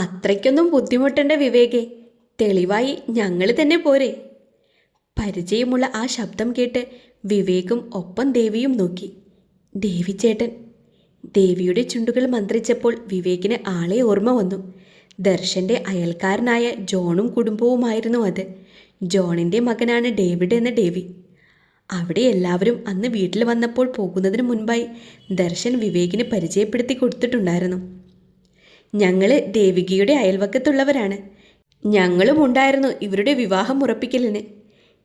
അത്രയ്ക്കൊന്നും ബുദ്ധിമുട്ടേണ്ട വിവേകെ. തെളിവായി ഞങ്ങൾ തന്നെ പോരെ. പരിചയമുള്ള ആ ശബ്ദം കേട്ട് വിവേകും ഒപ്പം ദേവിയും നോക്കി. ദേവി ചേട്ടൻ ദേവിയുടെ ചുണ്ടുകൾ മന്ത്രിച്ചപ്പോൾ വിവേകിന് ആളെ ഓർമ്മ വന്നു. ദർശന്റെ അയൽക്കാരനായ ജോണും കുടുംബവുമായിരുന്നു അത്. ജോണിന്റെ മകനാണ് ഡേവിഡ് എന്ന ഡേവി അവിടെ എല്ലാവരും അന്ന് വീട്ടിൽ വന്നപ്പോൾ പോകുന്നതിന് മുൻപായി ദർശൻ വിവേകിന് പരിചയപ്പെടുത്തി കൊടുത്തിട്ടുണ്ടായിരുന്നു. ഞങ്ങൾ ദേവികയുടെ അയൽവക്കത്തുള്ളവരാണ്. ഞങ്ങളും ഉണ്ടായിരുന്നു ഇവരുടെ വിവാഹം ഉറപ്പിക്കലിന്.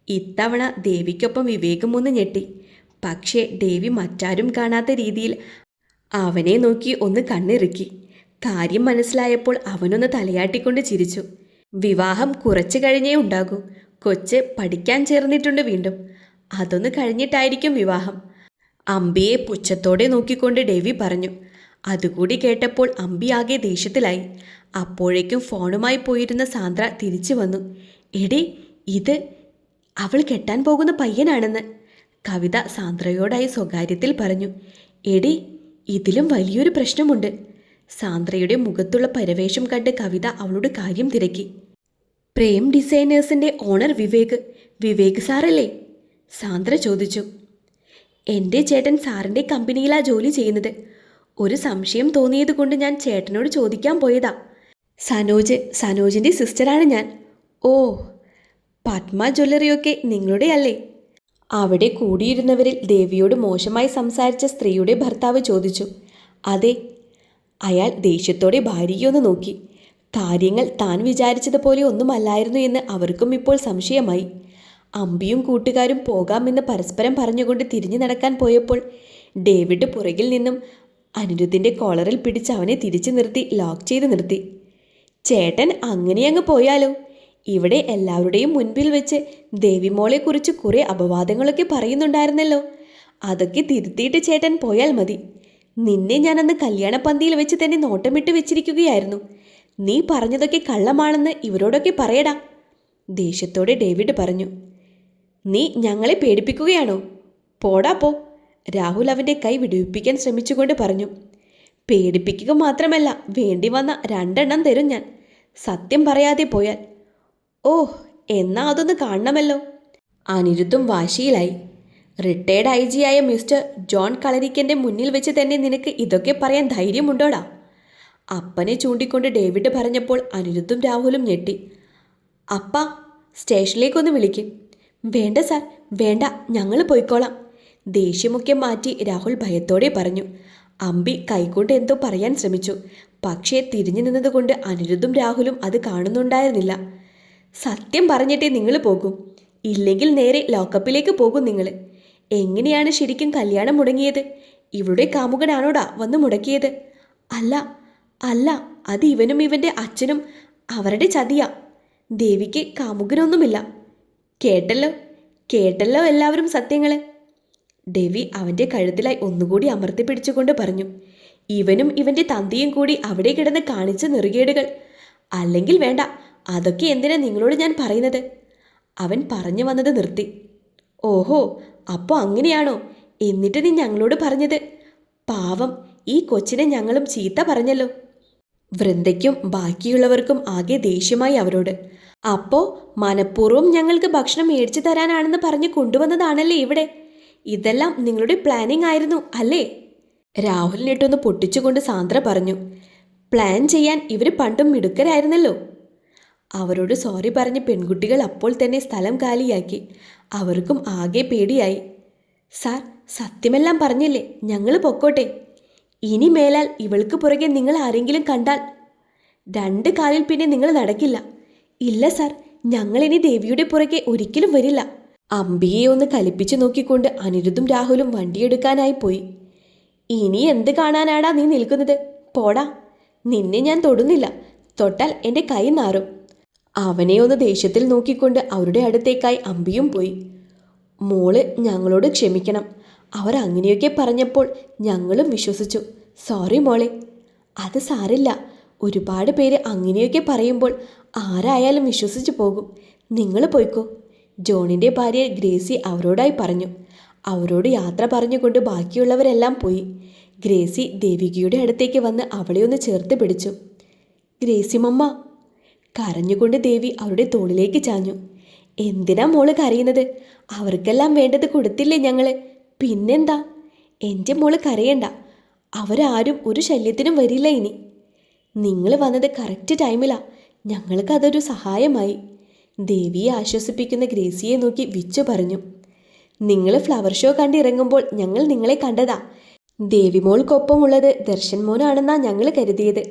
ഇത്തവണ ദേവിക്കൊപ്പം വിവേകം ഒന്ന് ഞെട്ടി. പക്ഷേ ദേവി മറ്റാരും കാണാത്ത രീതിയിൽ അവനെ നോക്കി ഒന്ന് കണ്ണിറുക്കി. കാര്യം മനസ്സിലായപ്പോൾ അവനൊന്ന് തലയാട്ടിക്കൊണ്ട് ചിരിച്ചു. വിവാഹം കുറച്ച് കഴിഞ്ഞേ ഉണ്ടാകൂ. കൊച്ച് പഠിക്കാൻ ചേർന്നിട്ടുണ്ട് വീണ്ടും. അതൊന്ന് കഴിഞ്ഞിട്ടായിരിക്കും വിവാഹം. അമ്പിയെ പുച്ഛത്തോടെ നോക്കിക്കൊണ്ട് ദേവി പറഞ്ഞു അതുകൂടി കേട്ടപ്പോൾ അമ്പി ആകെ ദേഷ്യത്തിലായി. അപ്പോഴേക്കും ഫോണുമായി പോയിരുന്ന സാന്ദ്ര തിരിച്ചു വന്നു. എടി ഇത് അവൾ കെട്ടാൻ പോകുന്ന പയ്യനാണെന്ന്. കവിത സാന്ദ്രയോടായി സ്വകാര്യത്തിൽ പറഞ്ഞു. എടി ഇതിലും വലിയൊരു പ്രശ്നമുണ്ട്. സാന്ദ്രയുടെ മുഖത്തുള്ള പരവേശം കണ്ട് കവിത അവളോട് കാര്യം തിരക്കി. പ്രേം ഡിസൈനേഴ്സിന്റെ ഓണർ വിവേക് വിവേക് സാറല്ലേ? സാന്ദ്ര ചോദിച്ചു. എന്റെ ചേട്ടൻ സാറിന്റെ കമ്പനിയിലാണ് ജോലി ചെയ്യുന്നത്. ഒരു സംശയം തോന്നിയത് കൊണ്ട് ഞാൻ ചേട്ടനോട് ചോദിക്കാൻ പോയതാ. സനോജ് സനോജിന്റെ സിസ്റ്ററാണ് ഞാൻ. ഓ പത്മ ജ്വല്ലറിയൊക്കെ നിങ്ങളുടെ അല്ലേ? അവിടെ കൂടിയിരുന്നവരിൽ ദേവിയോട് മോശമായി സംസാരിച്ച സ്ത്രീയുടെ ഭർത്താവ് ചോദിച്ചു. അതെ അയാൾ ദേഷ്യത്തോടെ ഭാര്യയൊന്ന് നോക്കി. കാര്യങ്ങൾ താൻ വിചാരിച്ചതുപോലെ ഒന്നുമല്ലായിരുന്നു എന്ന് അവർക്കും ഇപ്പോൾ സംശയമായി. അമ്പിയും കൂട്ടുകാരും പോകാമെന്ന് പരസ്പരം പറഞ്ഞുകൊണ്ട് തിരിഞ്ഞു നടക്കാൻ പോയപ്പോൾ ഡേവിഡ് പുറകിൽ നിന്നും അനിരുദ്ധിന്റെ കോളറിൽ പിടിച്ച് അവനെ തിരിച്ചു നിർത്തി ലോക്ക് ചെയ്ത് നിർത്തി. ചേട്ടൻ അങ്ങനെ അങ്ങ് പോയാലോ? ഇവിടെ എല്ലാവരുടെയും മുൻപിൽ വെച്ച് ദേവിമോളെക്കുറിച്ച് കുറേ അപവാദങ്ങളൊക്കെ പറയുന്നുണ്ടായിരുന്നല്ലോ. അതൊക്കെ തിരുത്തിയിട്ട് ചേട്ടൻ പോയാൽ മതി. നിന്നെ ഞാനന്ന് കല്യാണ കല്യാണപ്പന്തിയിൽ വെച്ച് തന്നെ നോട്ടമിട്ട് വെച്ചിരിക്കുകയായിരുന്നു. നീ പറഞ്ഞതൊക്കെ കള്ളമാണെന്ന് ഇവരോടൊക്കെ പറയടാ. ദേഷ്യത്തോടെ ഡേവിഡ് പറഞ്ഞു. നീ ഞങ്ങളെ പേടിപ്പിക്കുകയാണോ? പോടാ പോ. രാഹുൽ അവന്റെ കൈ വിടുവിപ്പിക്കാൻ ശ്രമിച്ചുകൊണ്ട് പറഞ്ഞു പേടിപ്പിക്കുക മാത്രമല്ല വേണ്ടി വന്ന രണ്ടെണ്ണം തരും ഞാൻ. സത്യം പറയാതെ പോയാൽ. ഓ എന്നാ അതൊന്ന് കാണണമല്ലോ. അനിരുദ്ധും വാശിയിലായി. റിട്ടയർഡ് ഐ ആയ മിസ്റ്റർ ജോൺ കളരിക്കന്റെ മുന്നിൽ വെച്ച് തന്നെ നിനക്ക് ഇതൊക്കെ പറയാൻ ധൈര്യമുണ്ടോടാ? അപ്പനെ ചൂണ്ടിക്കൊണ്ട് ഡേവിഡ് പറഞ്ഞപ്പോൾ അനിരുദ്ധും രാഹുലും ഞെട്ടി. അപ്പ സ്റ്റേഷനിലേക്കൊന്ന് വിളിക്കും. വേണ്ട സാർ വേണ്ട ഞങ്ങൾ പോയിക്കോളാം. ദേഷ്യമൊക്കെ മാറ്റി രാഹുൽ ഭയത്തോടെ പറഞ്ഞു. അമ്പി കൈകൊണ്ട് എന്തോ പറയാൻ ശ്രമിച്ചു. പക്ഷേ തിരിഞ്ഞു നിന്നതുകൊണ്ട് അനിരുദ്ധും രാഹുലും അത് കാണുന്നുണ്ടായിരുന്നില്ല. സത്യം പറഞ്ഞിട്ടേ നിങ്ങൾ പോകും. ഇല്ലെങ്കിൽ നേരെ ലോക്കപ്പിലേക്ക് പോകും നിങ്ങൾ. എങ്ങനെയാണ് ശരിക്കും കല്യാണം മുടങ്ങിയത്? ഇവളുടെ കാമുകനാണോടാ വന്ന് മുടക്കിയത്? അല്ല അല്ല അത് ഇവനും ഇവന്റെ അച്ഛനും അവരുടെ ചതിയാ. ദേവിക്ക് കാമുകനൊന്നുമില്ല. കേട്ടല്ലോ കേട്ടല്ലോ എല്ലാവരും സത്യങ്ങൾ. ഡെവി അവന്റെ കഴുത്തിലായി ഒന്നുകൂടി അമർത്തി പിടിച്ചുകൊണ്ട് പറഞ്ഞു ഇവനും ഇവന്റെ തന്തിയും കൂടി അവിടെ കിടന്ന് കാണിച്ച നെറുകേടുകൾ. അല്ലെങ്കിൽ വേണ്ട അതൊക്കെ എന്തിനാ നിങ്ങളോട് ഞാൻ പറയുന്നത്? അവൻ പറഞ്ഞു വന്നത് നിർത്തി ഓഹോ അപ്പോൾ അങ്ങനെയാണോ? എന്നിട്ട് നീ ഞങ്ങളോട് പറഞ്ഞത്? പാവം ഈ കൊച്ചിനെ ഞങ്ങളും ചീത്ത പറഞ്ഞല്ലോ. വൃന്ദയ്ക്കും ബാക്കിയുള്ളവർക്കും ആകെ ദേഷ്യമായി അവരോട് അപ്പോൾ മനഃപൂർവം ഞങ്ങൾക്ക് ഭക്ഷണം മേടിച്ചു തരാനാണെന്ന് പറഞ്ഞ് കൊണ്ടുവന്നതാണല്ലേ ഇവിടെ? ഇതെല്ലാം നിങ്ങളുടെ പ്ലാനിംഗ് ആയിരുന്നു അല്ലേ? രാഹുലിനിട്ടൊന്ന് പൊട്ടിച്ചുകൊണ്ട് സാന്ദ്ര പറഞ്ഞു. പ്ലാൻ ചെയ്യാൻ ഇവർ പണ്ടും മിടുക്കരായിരുന്നല്ലോ. അവരോട് സോറി പറഞ്ഞ് പെൺകുട്ടികൾ അപ്പോൾ തന്നെ സ്ഥലം കാലിയാക്കി. അവർക്കും ആകെ പേടിയായി. സാർ സത്യമെല്ലാം പറഞ്ഞില്ലേ? ഞങ്ങൾ പൊക്കോട്ടെ. ഇനി മേലാൽ ഇവൾക്ക് പുറകെ നിങ്ങൾ ആരെങ്കിലും കണ്ടാൽ രണ്ട് കാലിൽ പിന്നെ നിങ്ങൾ നടക്കില്ല. ഇല്ല സാർ. ഞങ്ങളിനി ദേവിയുടെ പുറകെ ഒരിക്കലും വരില്ല. അമ്പിയെ ഒന്ന് കലിപ്പിച്ചു നോക്കിക്കൊണ്ട് അനിരുദ്ധും രാഹുലും വണ്ടിയെടുക്കാനായി പോയി. ഇനി എന്ത് കാണാനാടാ നീ നിൽക്കുന്നത്? പോടാ. നിന്നെ ഞാൻ തൊടുന്നില്ല. തൊട്ടാൽ എന്റെ കൈ നാറും. അവനെ ഒന്ന് ദേഷ്യത്തിൽ നോക്കിക്കൊണ്ട് അവരുടെ അടുത്തേക്കായി അമ്പിയും പോയി. മോൾ ഞങ്ങളോട് ക്ഷമിക്കണം. അവർ അങ്ങനെയൊക്കെ പറഞ്ഞപ്പോൾ ഞങ്ങളും വിശ്വസിച്ചു. സോറി മോളെ. അത് സാരില്ല. ഒരുപാട് പേര് അങ്ങനെയൊക്കെ പറയുമ്പോൾ ആരായാലും വിശ്വസിച്ചു പോകും. നിങ്ങൾ പോയിക്കോ. ജോണിന്റെ ഭാര്യ ഗ്രേസി അവരോടായി പറഞ്ഞു. അവരോട് യാത്ര പറഞ്ഞുകൊണ്ട് ബാക്കിയുള്ളവരെല്ലാം പോയി. ഗ്രേസി ദേവികയുടെ അടുത്തേക്ക് വന്ന് അവളെ ഒന്ന് ചേർത്ത് പിടിച്ചു. ഗ്രേസി മമ്മ കരഞ്ഞുകൊണ്ട് ദേവി അവരുടെ തോളിലേക്ക് ചാഞ്ഞു. എന്തിനാ മോൾ കരയുന്നത്? അവർക്കെല്ലാം വേണ്ടത് കൊടുത്തില്ലേ ഞങ്ങൾ പിന്നെന്താ? എന്റെ മോൾ കരയണ്ട. അവരാരും ഒരു ശല്യത്തിനും വരില്ല ഇനി. നിങ്ങൾ വന്നത് കറക്റ്റ് ടൈമിലാ. ഞങ്ങൾക്ക് അതൊരു സഹായമായി. ദേവിയെ ആശ്വസിപ്പിക്കുന്ന ഗ്രേസിയെ നോക്കി വിച്ചു പറഞ്ഞു. നിങ്ങൾ ഫ്ലവർ ഷോ കണ്ടിറങ്ങുമ്പോൾ ഞങ്ങൾ നിങ്ങളെ കണ്ടതാ. ദേവിമോൾക്കൊപ്പമുള്ളത് ദർശൻ മോനാണെന്നാ ഞങ്ങൾ കരുതിയത്.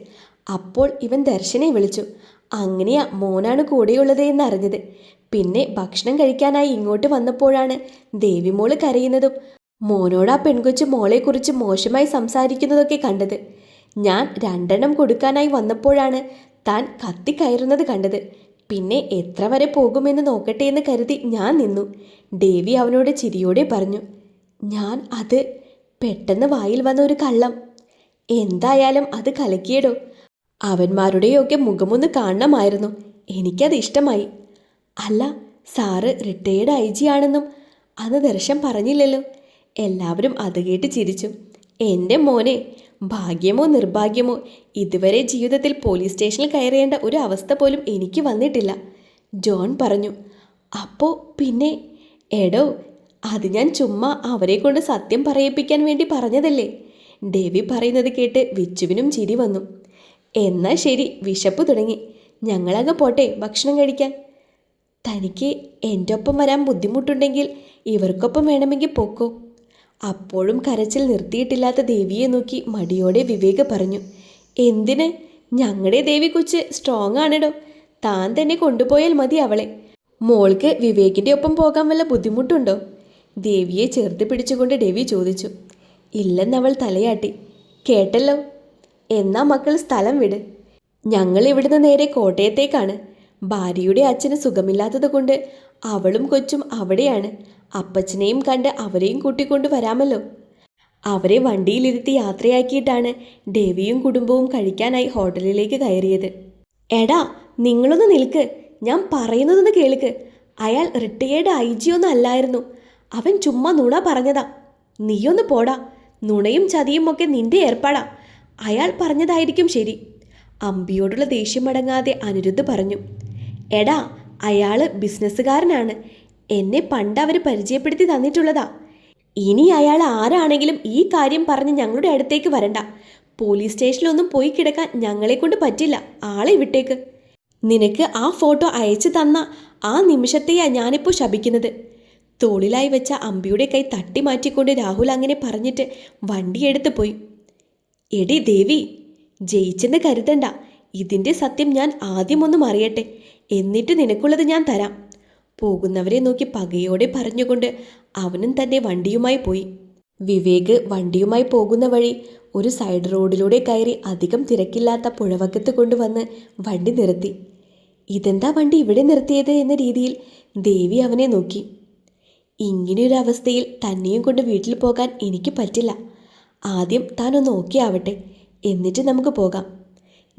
അപ്പോൾ ഇവൻ ദർശനെ വിളിച്ചു. അങ്ങനെയാ മോനാണ് കൂടെയുള്ളത് എന്നറിഞ്ഞത്. പിന്നെ ഭക്ഷണം കഴിക്കാനായി ഇങ്ങോട്ട് വന്നപ്പോഴാണ് ദേവിമോൾ കരയുന്നതും മോനോട് ആ പെൺകൊച്ചു മോളെക്കുറിച്ച് മോശമായി സംസാരിക്കുന്നതൊക്കെ കണ്ടത്. ഞാൻ രണ്ടെണ്ണം കൊടുക്കാനായി വന്നപ്പോഴാണ് താൻ കത്തിക്കയറുന്നത് കണ്ടത്. പിന്നെ എത്ര വരെ പോകുമെന്ന് നോക്കട്ടെ എന്ന് കരുതി ഞാൻ നിന്നു. ദേവി അവനോട് ചിരിയോടെ പറഞ്ഞു ഞാൻ അത് പെട്ടെന്ന് വായിൽ വന്ന ഒരു കള്ളം. എന്തായാലും അത് കലക്കിയടോ. അവന്മാരുടെയൊക്കെ മുഖമൊന്ന് കാണണമായിരുന്നു. എനിക്കത് ഇഷ്ടമായി. അല്ല സാറ് റിട്ടയേർഡ് ഐ ജി ആണെന്നും അന്ന് ദർശൻ പറഞ്ഞില്ലല്ലോ. എല്ലാവരും അത് കേട്ട് ചിരിച്ചു. എന്റെ മോനെ ഭാഗ്യമോ നിർഭാഗ്യമോ? ഇതുവരെ ജീവിതത്തിൽ പോലീസ് സ്റ്റേഷനിൽ കയറേണ്ട ഒരു അവസ്ഥ പോലും എനിക്ക് വന്നിട്ടില്ല. ജോൺ പറഞ്ഞു അപ്പോൾ പിന്നെ എടോ അത് ഞാൻ ചുമ്മാ അവരെ കൊണ്ട് സത്യം പറയിപ്പിക്കാൻ വേണ്ടി പറഞ്ഞതല്ലേ? ദേവി പറയുന്നത് കേട്ട് വിച്ചുവിനും ചിരി വന്നു. എന്നാൽ ശരി വിശപ്പ് തുടങ്ങി. ഞങ്ങളങ്ങ് പോട്ടെ ഭക്ഷണം കഴിക്കാൻ. തനിക്ക് എന്റെ ഒപ്പം വരാൻ ബുദ്ധിമുട്ടുണ്ടെങ്കിൽ ഇവർക്കൊപ്പം വേണമെങ്കിൽ പോക്കോ. അപ്പോഴും കരച്ചിൽ നിർത്തിയിട്ടില്ലാത്ത ദേവിയെ നോക്കി മടിയോടെ വിവേക് പറഞ്ഞു എന്തിന്? ഞങ്ങളുടെ ദേവി കൊച്ച് സ്ട്രോങ് ആണെടോ. താൻ തന്നെ കൊണ്ടുപോയാൽ മതി അവളെ. മോൾക്ക് വിവേകിന്റെ ഒപ്പം പോകാൻ വല്ല ബുദ്ധിമുട്ടുണ്ടോ? ദേവിയെ ചേർത്ത് പിടിച്ചുകൊണ്ട് ദേവി ചോദിച്ചു ഇല്ലെന്നവൾ തലയാട്ടി. കേട്ടല്ലോ. എന്നാ മക്കൾ സ്ഥലം വിട്. ഞങ്ങൾ ഇവിടുന്ന് നേരെ കോട്ടയത്തേക്കാണ്. ഭാര്യയുടെ അച്ഛന് സുഖമില്ലാത്തത് കൊണ്ട് അവളും കൊച്ചും അവിടെയാണ്. അപ്പച്ചനെയും കണ്ട് അവരെയും കൂട്ടിക്കൊണ്ട് വരാമല്ലോ. അവരെ വണ്ടിയിലിരുത്തി യാത്രയാക്കിയിട്ടാണ് ദേവിയും കുടുംബവും കഴിക്കാനായി ഹോട്ടലിലേക്ക് കയറിയത്. എടാ നിങ്ങളൊന്ന് നിൽക്ക്. ഞാൻ പറയുന്നതൊന്ന് കേൾക്ക്. അയാൾ റിട്ടയേർഡ് ഐ ജി ഒന്നും അല്ലായിരുന്നു. അവൻ ചുമ്മാ നുണ പറഞ്ഞതാ. നീയൊന്ന് പോടാ. നുണയും ചതിയും ഒക്കെ നിന്റെ ഏർപ്പാടാ. അയാൾ പറഞ്ഞതായിരിക്കും ശരി. അമ്പിയോടുള്ള ദേഷ്യം അടങ്ങാതെ അനിരുദ്ധ് പറഞ്ഞു. എടാ അയാൾ ബിസിനസ്സുകാരനാണ്. എന്നെ പണ്ട് അവർ പരിചയപ്പെടുത്തി തന്നിട്ടുള്ളതാ. ഇനി അയാൾ ആരാണെങ്കിലും ഈ കാര്യം പറഞ്ഞ് ഞങ്ങളുടെ അടുത്തേക്ക് വരണ്ട. പോലീസ് സ്റ്റേഷനിലൊന്നും പോയി കിടക്കാൻ ഞങ്ങളെക്കൊണ്ട് പറ്റില്ല. ആളെ വിട്ടേക്ക്. നിനക്ക് ആ ഫോട്ടോ അയച്ചു തന്ന ആ നിമിഷത്തെയാ ഞാനിപ്പോൾ ശപിക്കുന്നത്. തോളിലായി വെച്ച അമ്പിയുടെ കൈ തട്ടി മാറ്റിക്കൊണ്ട് രാഹുൽ അങ്ങനെ പറഞ്ഞിട്ട് വണ്ടിയെടുത്ത് പോയി. എടി ദേവി ജയിച്ചെന്ന് കരുതണ്ട. ഇതിന്റെ സത്യം ഞാൻ ആദ്യമൊന്നും അറിയട്ടെ എന്നിട്ട് നിനക്കുള്ളത് ഞാൻ തരാം. പോകുന്നവരെ നോക്കി പകയോടെ പറഞ്ഞുകൊണ്ട് അവനും തന്റെ വണ്ടിയുമായി പോയി. വിവേക് വണ്ടിയുമായി പോകുന്ന വഴി ഒരു സൈഡ് റോഡിലൂടെ കയറി അധികം തിരക്കില്ലാത്ത പുഴവക്കത്ത് കൊണ്ടുവന്ന് വണ്ടി നിർത്തി. ഇതെന്താ വണ്ടി ഇവിടെ നിർത്തിയത് എന്ന രീതിയിൽ ദേവി അവനെ നോക്കി. ഇങ്ങനെയൊരു അവസ്ഥയിൽ തന്നെയും കൊണ്ട് വീട്ടിൽ പോകാൻ എനിക്ക് പറ്റില്ല. ആദ്യം താനൊന്ന് ഓക്കെ ആവട്ടെ. എന്നിട്ട് നമുക്ക് പോകാം.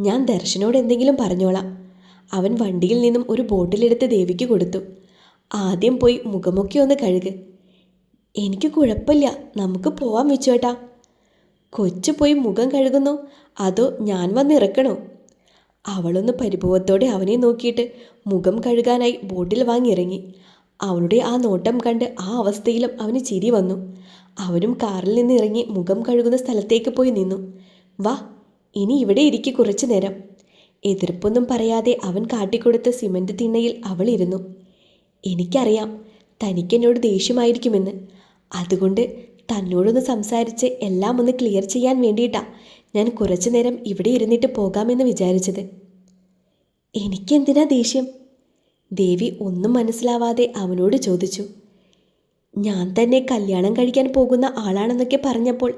ഞാൻ ദർശനോട് എന്തെങ്കിലും പറഞ്ഞോളാം. അവൻ വണ്ടിയിൽ നിന്നും ഒരു ബോട്ടിലെടുത്ത് ദേവിക്ക് കൊടുത്തു. ആദ്യം പോയി മുഖമൊക്കെ ഒന്ന് കഴുക്. എനിക്ക് കുഴപ്പമില്ല. നമുക്ക് പോവാൻ വെച്ചോട്ടാ കൊച്ചു പോയി മുഖം കഴുകുന്നു. അതോ ഞാൻ വന്നിറക്കണോ അവളൊന്ന് പരിഭവത്തോടെ അവനെ നോക്കിയിട്ട് മുഖം കഴുകാനായി ബോട്ടിൽ വാങ്ങിയിറങ്ങി. അവളുടെ ആ നോട്ടം കണ്ട് ആ അവസ്ഥയിലും അവന് ചിരി വന്നു. അവനും കാറിൽ നിന്ന് ഇറങ്ങി മുഖം കഴുകുന്ന സ്ഥലത്തേക്ക് പോയി നിന്നു. വാ ഇനി ഇവിടെ ഇരിക്കെ കുറച്ചു നേരം. എതിർപ്പൊന്നും പറയാതെ അവൻ കാട്ടിക്കൊടുത്ത സിമന്റ് തിണ്ണയിൽ അവൾ ഇരുന്നു. എനിക്കറിയാം തനിക്കെന്നോട് ദേഷ്യമായിരിക്കുമെന്ന്. അതുകൊണ്ട് തന്നോടൊന്ന് സംസാരിച്ച് എല്ലാം ഒന്ന് ക്ലിയർ ചെയ്യാൻ വേണ്ടിയിട്ടാ ഞാൻ കുറച്ചു നേരം ഇവിടെ ഇരുന്നിട്ട് പോകാമെന്ന് വിചാരിച്ചത്. എനിക്കെന്തിനാ ദേഷ്യം? ദേവി ഒന്നും മനസ്സിലാവാതെ അവനോട് ചോദിച്ചു. ഞാൻ തന്നെ കല്യാണം കഴിക്കാൻ പോകുന്ന ആളാണെന്നൊക്കെ പറഞ്ഞപ്പോൾ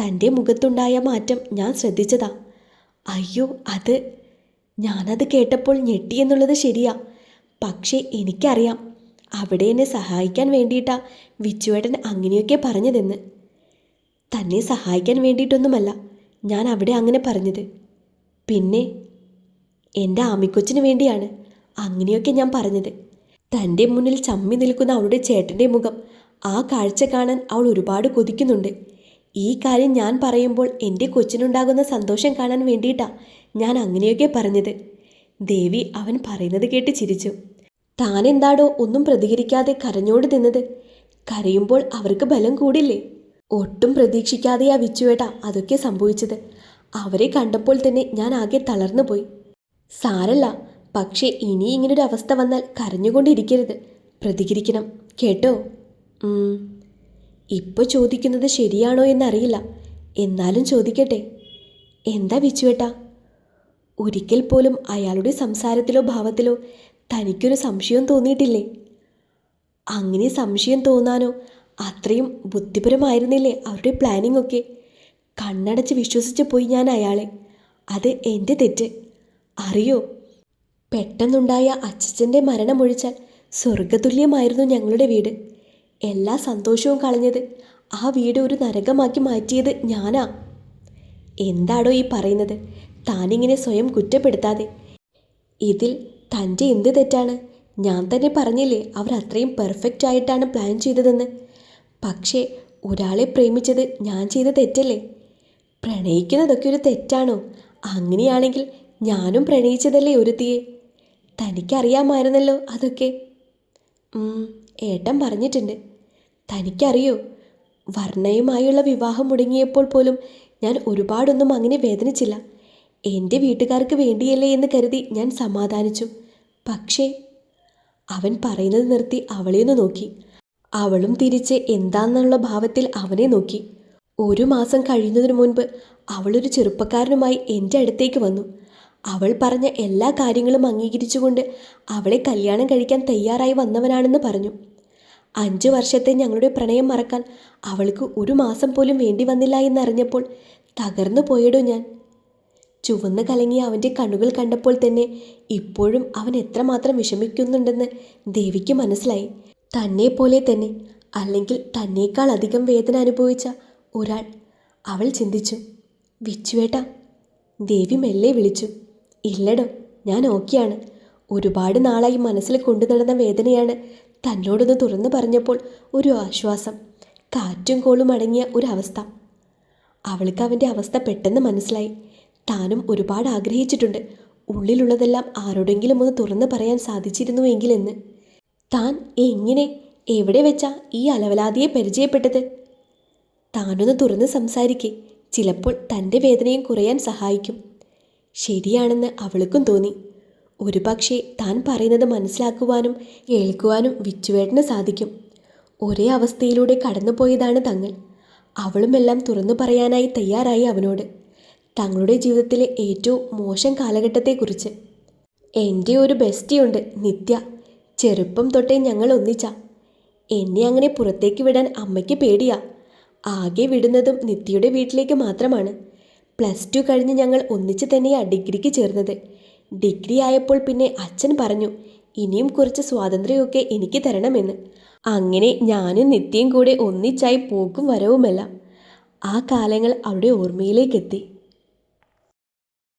തന്റെ മുഖത്തുണ്ടായ മാറ്റം ഞാൻ ശ്രദ്ധിച്ചതാ. അയ്യോ അത്. ഞാനത് കേട്ടപ്പോൾ ഞെട്ടിയെന്നുള്ളത് ശരിയാ. പക്ഷേ എനിക്കറിയാം. അവിടെ എന്നെ സഹായിക്കാൻ വേണ്ടിയിട്ടാ വിച്ചുവേട്ടൻ അങ്ങനെയൊക്കെ പറഞ്ഞതെന്ന്. തന്നെ സഹായിക്കാൻ വേണ്ടിയിട്ടൊന്നുമല്ല ഞാൻ അവിടെ അങ്ങനെ പറഞ്ഞത്. പിന്നെ എന്റെ ആമിക്കൊച്ചിന് വേണ്ടിയാണ് അങ്ങനെയൊക്കെ ഞാൻ പറഞ്ഞത്. തന്റെ മുന്നിൽ ചമ്മി നിൽക്കുന്ന അവളുടെ ചേട്ടന്റെ മുഖം ആ കാഴ്ച കാണാൻ അവൾ ഒരുപാട് കൊതിക്കുന്നുണ്ട്. ഈ കാര്യം ഞാൻ പറയുമ്പോൾ എന്റെ കൊച്ചിനുണ്ടാകുന്ന സന്തോഷം കാണാൻ വേണ്ടിയിട്ടാ ഞാൻ അങ്ങനെയൊക്കെ പറഞ്ഞത്. ദേവി അവൻ പറയുന്നത് കേട്ട് ചിരിച്ചു. താനെന്താടോ ഒന്നും പ്രതികരിക്കാതെ കരഞ്ഞോട് നിന്നത്? കരയുമ്പോൾ അവർക്ക് ബലം കൂടില്ലേ? ഒട്ടും പ്രതീക്ഷിക്കാതെയാ വിച്ചുവേട്ട അതൊക്കെ സംഭവിച്ചത്. അവരെ കണ്ടപ്പോൾ തന്നെ ഞാൻ ആകെ തളർന്നു പോയി സാരല്ല പക്ഷേ ഇനി ഇങ്ങനൊരു അവസ്ഥ വന്നാൽ കരഞ്ഞുകൊണ്ടിരിക്കരുത്. പ്രതികരിക്കണം. കേട്ടോ. ഇപ്പോൾ ചോദിക്കുന്നത് ശരിയാണോ എന്നറിയില്ല. എന്നാലും ചോദിക്കട്ടെ. എന്താ വിച്ചുവേട്ടാ? ഒരിക്കൽ പോലും അയാളുടെ സംസാരത്തിലോ ഭാവത്തിലോ തനിക്കൊരു സംശയം തോന്നിയിട്ടില്ലേ? അങ്ങനെ സംശയം തോന്നാനോ അത്രയും ബുദ്ധിപരമായിരുന്നില്ലേ അവരുടെ പ്ലാനിംഗ് ഒക്കെ? കണ്ണടച്ച് വിശ്വസിച്ച് പോയി ഞാൻ അയാളെ. അത് എന്റെ തെറ്റ്. അറിയോ? പെട്ടെന്നുണ്ടായ അച്ഛന്റെ മരണമൊഴിച്ചാൽ സ്വർഗതുല്യമായിരുന്നു ഞങ്ങളുടെ വീട്. എല്ലാ സന്തോഷവും കളഞ്ഞത്. ആ വീട് ഒരു നരകമാക്കി മാറ്റിയത് ഞാനാ. എന്താടോ ഈ പറയുന്നത്? താനിങ്ങനെ സ്വയം കുറ്റപ്പെടുത്താതെ. ഇതിൽ തന്റെ എന്ത് തെറ്റാണ്? ഞാൻ തന്നെ പറഞ്ഞില്ലേ അവർ അത്രയും പെർഫെക്റ്റ് ആയിട്ടാണ് പ്ലാൻ ചെയ്തതെന്ന്. പക്ഷേ ഒരാളെ പ്രേമിച്ചത് ഞാൻ ചെയ്ത തെറ്റല്ലേ? പ്രണയിക്കുന്നതൊക്കെ ഒരു തെറ്റാണോ? അങ്ങനെയാണെങ്കിൽ ഞാനും പ്രണയിച്ചതല്ലേ ഒരുത്തിയെ? തനിക്കറിയാമായിരുന്നല്ലോ അതൊക്കെ. ഏട്ടൻ പറഞ്ഞിട്ടുണ്ട്. തനിക്കറിയോ വർണയുമായുള്ള വിവാഹം മുടങ്ങിയപ്പോൾ പോലും ഞാൻ ഒരുപാടൊന്നും അങ്ങനെ വേദനിച്ചില്ല. എന്റെ വീട്ടുകാർക്ക് വേണ്ടിയല്ലേ എന്ന് കരുതി ഞാൻ സമാധാനിച്ചു. പക്ഷേ അവൻ പറയുന്നത് നിർത്തി അവളെ ഒന്ന് നോക്കി. അവളും തിരിച്ച് എന്താണെന്നുള്ള ഭാവത്തിൽ അവനെ നോക്കി. ഒരു മാസം കഴിയുന്നതിന് മുൻപ് അവളൊരു ചെറുപ്പക്കാരനുമായി എന്റെ അടുത്തേക്ക് വന്നു. അവൾ പറഞ്ഞ എല്ലാ കാര്യങ്ങളും അംഗീകരിച്ചുകൊണ്ട് അവളെ കല്യാണം കഴിക്കാൻ തയ്യാറായി വന്നവനാണെന്ന് പറഞ്ഞു. അഞ്ചു വർഷത്തെ ഞങ്ങളുടെ പ്രണയം മറക്കാൻ അവൾക്ക് ഒരു മാസം പോലും വേണ്ടി വന്നില്ല എന്നറിഞ്ഞപ്പോൾ തകർന്നു പോയടോ ഞാൻ. ചുവന്ന് കലങ്ങിയ അവന്റെ കണ്ണുകൾ കണ്ടപ്പോൾ തന്നെ ഇപ്പോഴും അവൻ എത്രമാത്രം വിഷമിക്കുന്നുണ്ടെന്ന് ദേവിക്ക് മനസ്സിലായി. തന്നെ പോലെ തന്നെ അല്ലെങ്കിൽ തന്നേക്കാൾ അധികം വേദന അനുഭവിച്ച ഒരാൾ. അവൾ ചിന്തിച്ചു വിച്ചുവേട്ട ദേവി മെല്ലെ വിളിച്ചു ഇല്ലടോ ഞാൻ ഓക്കെയാണ്. ഒരുപാട് നാളായി മനസ്സിൽ കൊണ്ടു നടന്ന വേദനയാണ് തന്നോടൊന്ന് തുറന്നു പറഞ്ഞപ്പോൾ ഒരു ആശ്വാസം കാറ്റും കോളും അടങ്ങിയ ഒരവസ്ഥ. അവൾക്ക് അവന്റെ അവസ്ഥ പെട്ടെന്ന് മനസ്സിലായി. താനും ഒരുപാട് ആഗ്രഹിച്ചിട്ടുണ്ട് ഉള്ളിലുള്ളതെല്ലാം ആരോടെങ്കിലും ഒന്ന് തുറന്നു പറയാൻ സാധിച്ചിരുന്നുവെങ്കിലെന്ന്. താൻ എങ്ങനെ എവിടെ വെച്ചാ ഈ അലവലാതിയെ പരിചയപ്പെട്ടത്? താനൊന്ന് തുറന്ന് സംസാരിക്കേ ചിലപ്പോൾ തന്റെ വേദനയും കുറയാൻ സഹായിക്കും. ശരിയാണെന്ന് അവൾക്കും തോന്നി. ഒരുപക്ഷെ താൻ പറയുന്നത് മനസ്സിലാക്കുവാനും കേൾക്കുവാനും വിച്ചുവേട്ടന് സാധിക്കും. ഒരേ അവസ്ഥയിലൂടെ കടന്നുപോയതാണ് തങ്ങൾ. അവളുമെല്ലാം തുറന്നു പറയാനായി തയ്യാറായി അവനോട്. തങ്ങളുടെ ജീവിതത്തിലെ ഏറ്റവും മോശം കാലഘട്ടത്തെക്കുറിച്ച്. എന്റെ ഒരു ബെസ്റ്റിയുണ്ട് നിത്യ. ചെറുപ്പം തൊട്ടേ ഞങ്ങൾ ഒന്നിച്ച. എന്നെ അങ്ങനെ പുറത്തേക്ക് വിടാൻ അമ്മയ്ക്ക് പേടിയാ. ആകെ വിടുന്നതും നിത്യയുടെ വീട്ടിലേക്ക് മാത്രമാണ്. പ്ലസ് ടു കഴിഞ്ഞ് ഞങ്ങൾ ഒന്നിച്ച് തന്നെയാണ് ഡിഗ്രിക്ക് ചേർന്നത്. ഡിഗ്രി ആയപ്പോൾ പിന്നെ അച്ഛൻ പറഞ്ഞു ഇനിയും കുറച്ച് സ്വാതന്ത്ര്യമൊക്കെ എനിക്ക് തരണമെന്ന്. അങ്ങനെ ഞാനും നിത്യയും കൂടെ ഒന്നിച്ചായി പോക്കും വരവുമെല്ലാം. ആ കാലങ്ങൾ അവിടെ ഓർമ്മയിലേക്കെത്തി.